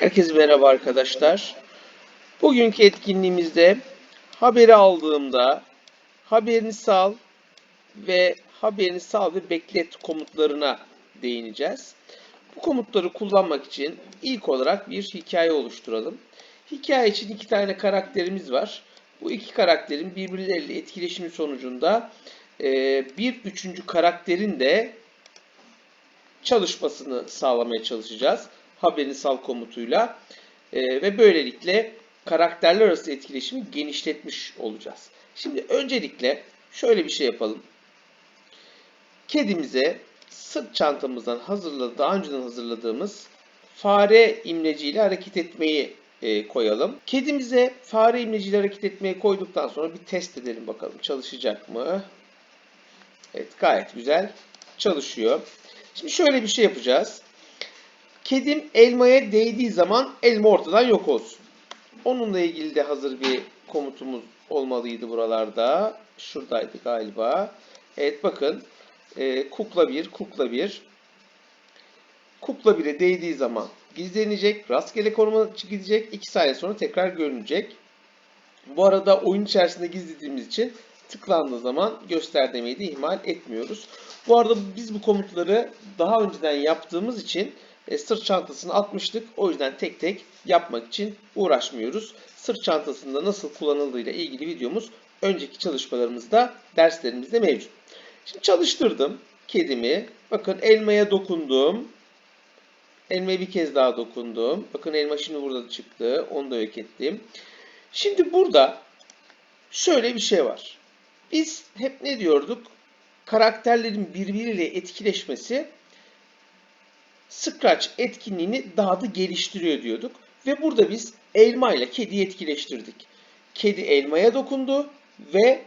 Herkese merhaba arkadaşlar. Bugünkü etkinliğimizde haberi aldığımda haberini sal ve haberini sal ve beklet komutlarına değineceğiz. Bu komutları kullanmak için ilk olarak bir hikaye oluşturalım. Hikaye için iki tane karakterimiz var. Bu iki karakterin birbirleriyle etkileşimi sonucunda e, bir üçüncü karakterin de çalışmasını sağlamaya çalışacağız. Haberini sal komutuyla Ee, ve böylelikle karakterler arası etkileşimi genişletmiş olacağız. Şimdi öncelikle şöyle bir şey yapalım. Kedimize sırt çantamızdan hazırladığı, daha önceden hazırladığımız fare imleciyle hareket etmeyi e, koyalım. Kedimize fare imleciyle hareket etmeyi koyduktan sonra bir test edelim bakalım çalışacak mı? Evet gayet güzel çalışıyor. Şimdi şöyle bir şey yapacağız. Kedim elmaya değdiği zaman elma ortadan yok olsun. Onunla ilgili de hazır bir komutumuz olmalıydı buralarda. Şuradaydı galiba. Evet bakın. Ee, kukla 1, kukla 1. Kukla 1'e değdiği zaman gizlenecek. Rastgele konuma gidecek. 2 saniye sonra tekrar görünecek. Bu arada oyun içerisinde gizlediğimiz için tıklandığı zaman göster demeyi de ihmal etmiyoruz. Bu arada biz bu komutları daha önceden yaptığımız için e, sırt çantasını atmıştık. O yüzden tek tek yapmak için uğraşmıyoruz. Sırt çantasında nasıl kullanıldığıyla ilgili videomuz önceki çalışmalarımızda, derslerimizde mevcut. Şimdi çalıştırdım kedimi. Bakın elmaya dokundum. Elmaya bir kez daha dokundum. Bakın elma şimdi burada çıktı. Onu da yok ettim. Şimdi burada şöyle bir şey var. Biz hep ne diyorduk? Karakterlerin birbiriyle etkileşmesi Scratch etkinliğini daha da geliştiriyor diyorduk. Ve burada biz elma ile kediyi etkileştirdik. Kedi elmaya dokundu ve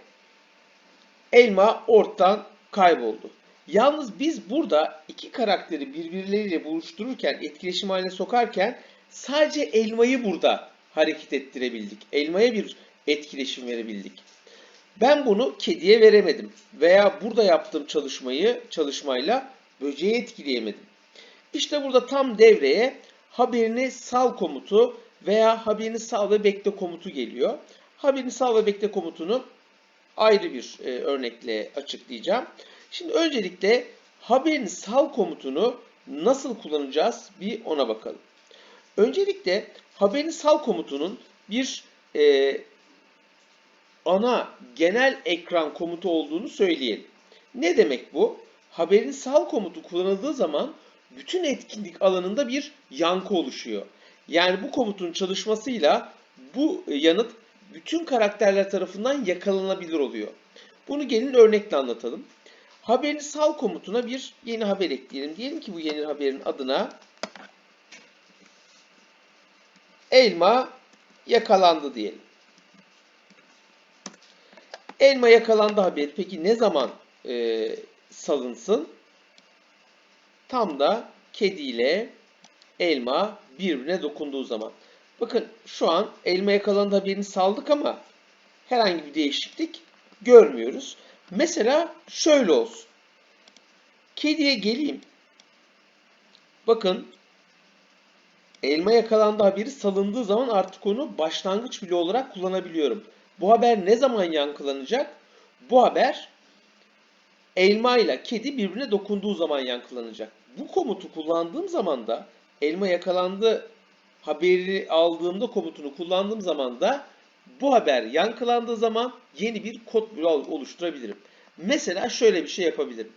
elma ortadan kayboldu. Yalnız biz burada iki karakteri birbirleriyle buluştururken, etkileşim haline sokarken sadece elmayı burada hareket ettirebildik. Elmaya bir etkileşim verebildik. Ben bunu kediye veremedim veya burada yaptığım çalışmayı çalışmayla böceği etkileyemedim. İşte burada tam devreye haberini sal komutu veya haberini sal ve bekle komutu geliyor. Haberini sal ve bekle komutunu ayrı bir e, örnekle açıklayacağım. Şimdi öncelikle haberini sal komutunu nasıl kullanacağız bir ona bakalım. Öncelikle haberini sal komutunun bir e, ana genel ekran komutu olduğunu söyleyelim. Ne demek bu? Haberin sal komutu kullanıldığı zaman bütün etkinlik alanında bir yankı oluşuyor. Yani bu komutun çalışmasıyla bu yanıt bütün karakterler tarafından yakalanabilir oluyor. Bunu gelin örnekle anlatalım. Haberini sal komutuna bir yeni haber ekleyelim. Diyelim ki bu yeni haberin adına elma yakalandı diyelim. Elma yakalandı haberi peki ne zaman e, salınsın? Tam da kedi ile elma birbirine dokunduğu zaman. Bakın şu an elma yakalandı haberini saldık ama herhangi bir değişiklik görmüyoruz. Mesela şöyle olsun. Kediye geleyim. Bakın elma yakalandı haberi salındığı zaman artık onu başlangıç bile olarak kullanabiliyorum. Bu haber ne zaman yankılanacak? Bu haber elma ile kedi birbirine dokunduğu zaman yankılanacak. Bu komutu kullandığım zaman da elma yakalandı haberi aldığımda komutunu kullandığım zaman da bu haber yankılandığı zaman yeni bir kod bloğu oluşturabilirim. Mesela şöyle bir şey yapabilirim.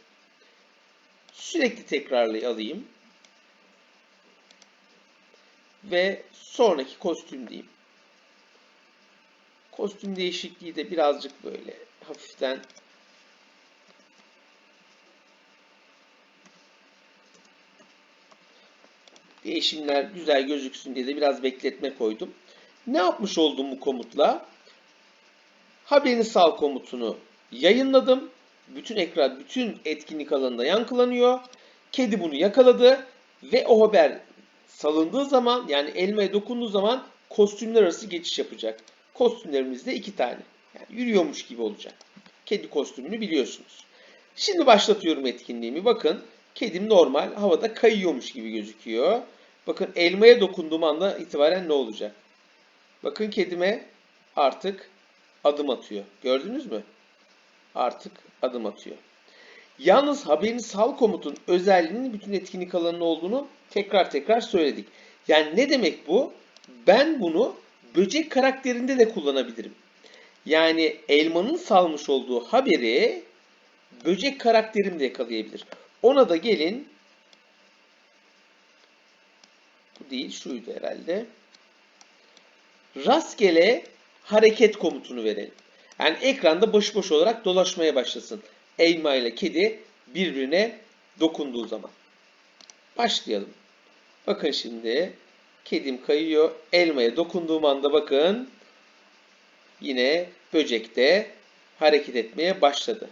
Sürekli tekrarlayayım. Ve sonraki kostüm diyeyim. Kostüm değişikliği de birazcık böyle hafiften değişimler güzel gözüksün diye de biraz bekletme koydum. Ne yapmış oldum bu komutla? Haberini sal komutunu yayınladım. Bütün ekran, bütün etkinlik alanında yankılanıyor. Kedi bunu yakaladı ve o haber salındığı zaman yani elmaya dokunduğu zaman kostümler arası geçiş yapacak. Kostümlerimiz de iki tane. Yani yürüyormuş gibi olacak. Kedi kostümünü biliyorsunuz. Şimdi başlatıyorum etkinliğimi. Bakın kedim normal havada kayıyormuş gibi gözüküyor. Bakın elmaya dokunduğum anda itibaren ne olacak? Bakın kedime artık adım atıyor. Gördünüz mü? Artık adım atıyor. Yalnız haberin sal komutun özelliğinin bütün etkinlik alanının olduğunu tekrar tekrar söyledik. Yani ne demek bu? Ben bunu böcek karakterinde de kullanabilirim. Yani elmanın salmış olduğu haberi böcek karakterim de yakalayabilir. Ona da gelin. Bu değil, şuydu herhalde. Rastgele hareket komutunu verelim. Yani ekranda boş boş olarak dolaşmaya başlasın. Elma ile kedi birbirine dokunduğu zaman. Başlayalım. Bakın şimdi kedim kayıyor. Elmaya dokunduğum anda bakın yine böcek de hareket etmeye başladı.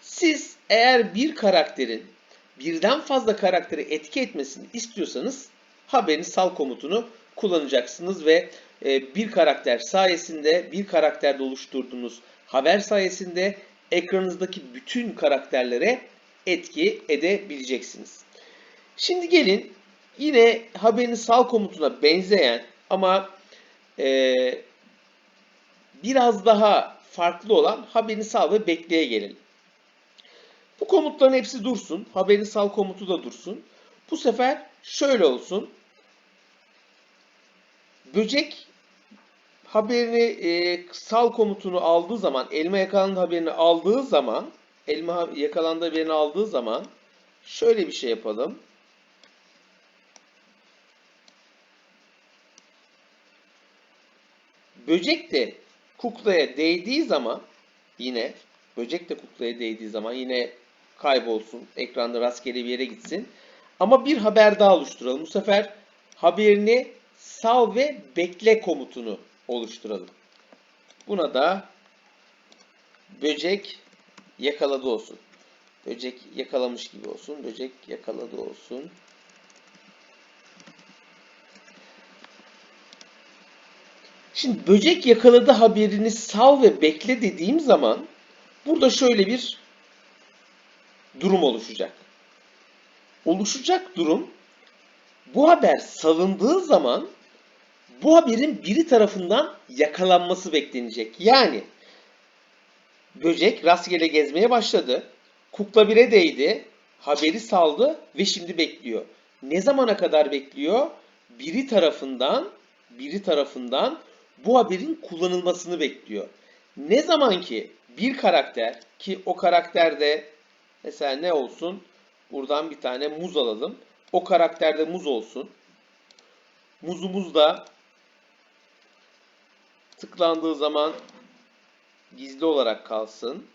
Siz eğer bir karakterin birden fazla karakteri etki etmesini istiyorsanız haberin sal komutunu kullanacaksınız ve e, bir karakter sayesinde bir karakterde oluşturduğunuz haber sayesinde ekranınızdaki bütün karakterlere etki edebileceksiniz. Şimdi gelin yine haberin sal komutuna benzeyen ama e, biraz daha farklı olan haberini sal ve bekleye gelelim. Bu komutların hepsi dursun. Haberini sal komutu da dursun. Bu sefer şöyle olsun. Böcek haberini e, sal komutunu aldığı zaman, elma yakalandı haberini aldığı zaman, elma yakalandı haberini aldığı zaman şöyle bir şey yapalım. Böcek de kuklaya değdiği zaman yine böcek de kuklaya değdiği zaman yine kaybolsun. Ekranda rastgele bir yere gitsin. Ama bir haber daha oluşturalım. Bu sefer haberini sal ve bekle komutunu oluşturalım. Buna da böcek yakaladı olsun. Böcek yakalamış gibi olsun. Böcek yakaladı olsun. Şimdi böcek yakaladı haberini sal ve bekle dediğim zaman burada şöyle bir durum oluşacak. Oluşacak durum bu haber salındığı zaman bu haberin biri tarafından yakalanması beklenecek. Yani böcek rastgele gezmeye başladı. Kukla bire değdi. Haberi saldı ve şimdi bekliyor. Ne zamana kadar bekliyor? Biri tarafından biri tarafından bu haberin kullanılmasını bekliyor. Ne zaman ki bir karakter ki o karakterde mesela ne olsun? Buradan bir tane muz alalım. O karakterde muz olsun. Muzumuz da tıklandığı zaman gizli olarak kalsın.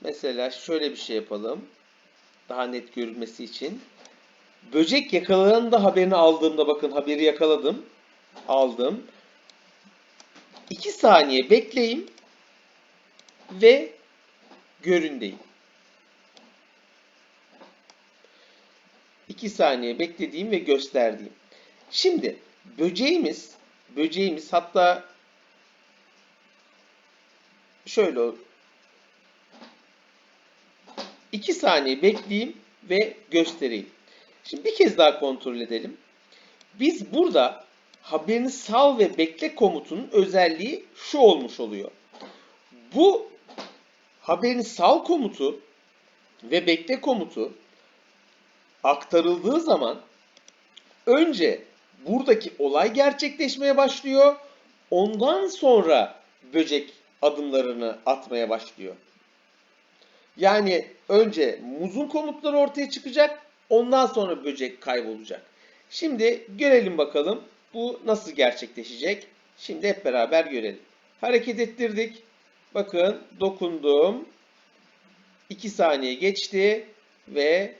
Mesela şöyle bir şey yapalım. Daha net görülmesi için. Böcek yakalanında haberini aldığımda bakın haberi yakaladım. Aldım. 2 saniye bekleyeyim ve göründeyim. 2 saniye beklediğim ve gösterdiğim. Şimdi böceğimiz böceğimiz hatta şöyle 2 saniye bekleyeyim ve göstereyim. Şimdi bir kez daha kontrol edelim. Biz burada haberini sal ve bekle komutunun özelliği şu olmuş oluyor. Bu haberini sal komutu ve bekle komutu aktarıldığı zaman önce buradaki olay gerçekleşmeye başlıyor. Ondan sonra böcek adımlarını atmaya başlıyor. Yani önce muzun komutları ortaya çıkacak. Ondan sonra böcek kaybolacak. Şimdi görelim bakalım bu nasıl gerçekleşecek. Şimdi hep beraber görelim. Hareket ettirdik. Bakın dokundum. 2 saniye geçti ve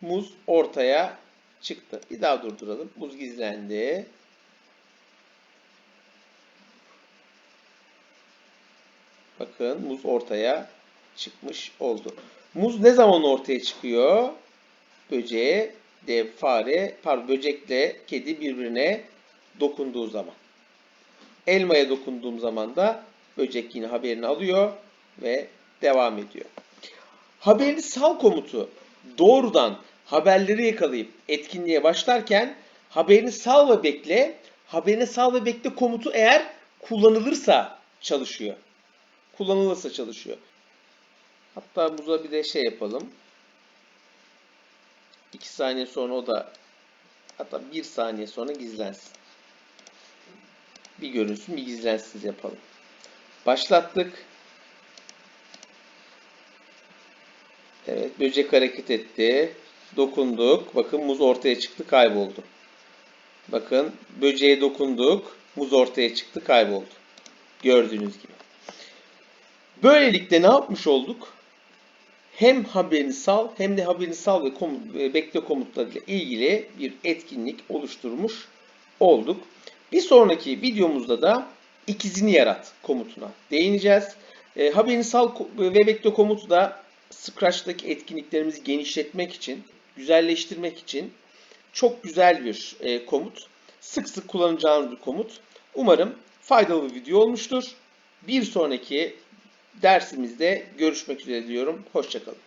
muz ortaya çıktı. Bir daha durduralım. Muz gizlendi. Bakın muz ortaya çıkmış oldu. Muz ne zaman ortaya çıkıyor? Böceğe, de fare, pardon böcekle kedi birbirine dokunduğu zaman. Elmaya dokunduğum zaman da Böcek yine haberini alıyor ve devam ediyor. Haberini sal komutu doğrudan haberleri yakalayıp etkinliğe başlarken haberini sal ve bekle, haberini sal ve bekle komutu eğer kullanılırsa çalışıyor. Kullanılırsa çalışıyor. Hatta buza bir de şey yapalım. 2 saniye sonra o da hatta 1 saniye sonra gizlensin. Bir görünsün bir gizlensin yapalım. Başlattık. Evet böcek hareket etti. Dokunduk. Bakın muz ortaya çıktı kayboldu. Bakın böceğe dokunduk. Muz ortaya çıktı kayboldu. Gördüğünüz gibi. Böylelikle ne yapmış olduk? Hem haberini sal hem de haberini sal ve komut, e, bekle komutlarıyla ilgili bir etkinlik oluşturmuş olduk. Bir sonraki videomuzda da ikizini yarat komutuna değineceğiz. E, haberini sal ve bekle komutu da Scratch'taki etkinliklerimizi genişletmek için, güzelleştirmek için çok güzel bir e, komut. Sık sık kullanacağınız bir komut. Umarım faydalı bir video olmuştur. Bir sonraki dersimizde görüşmek üzere diyorum. Hoşçakalın.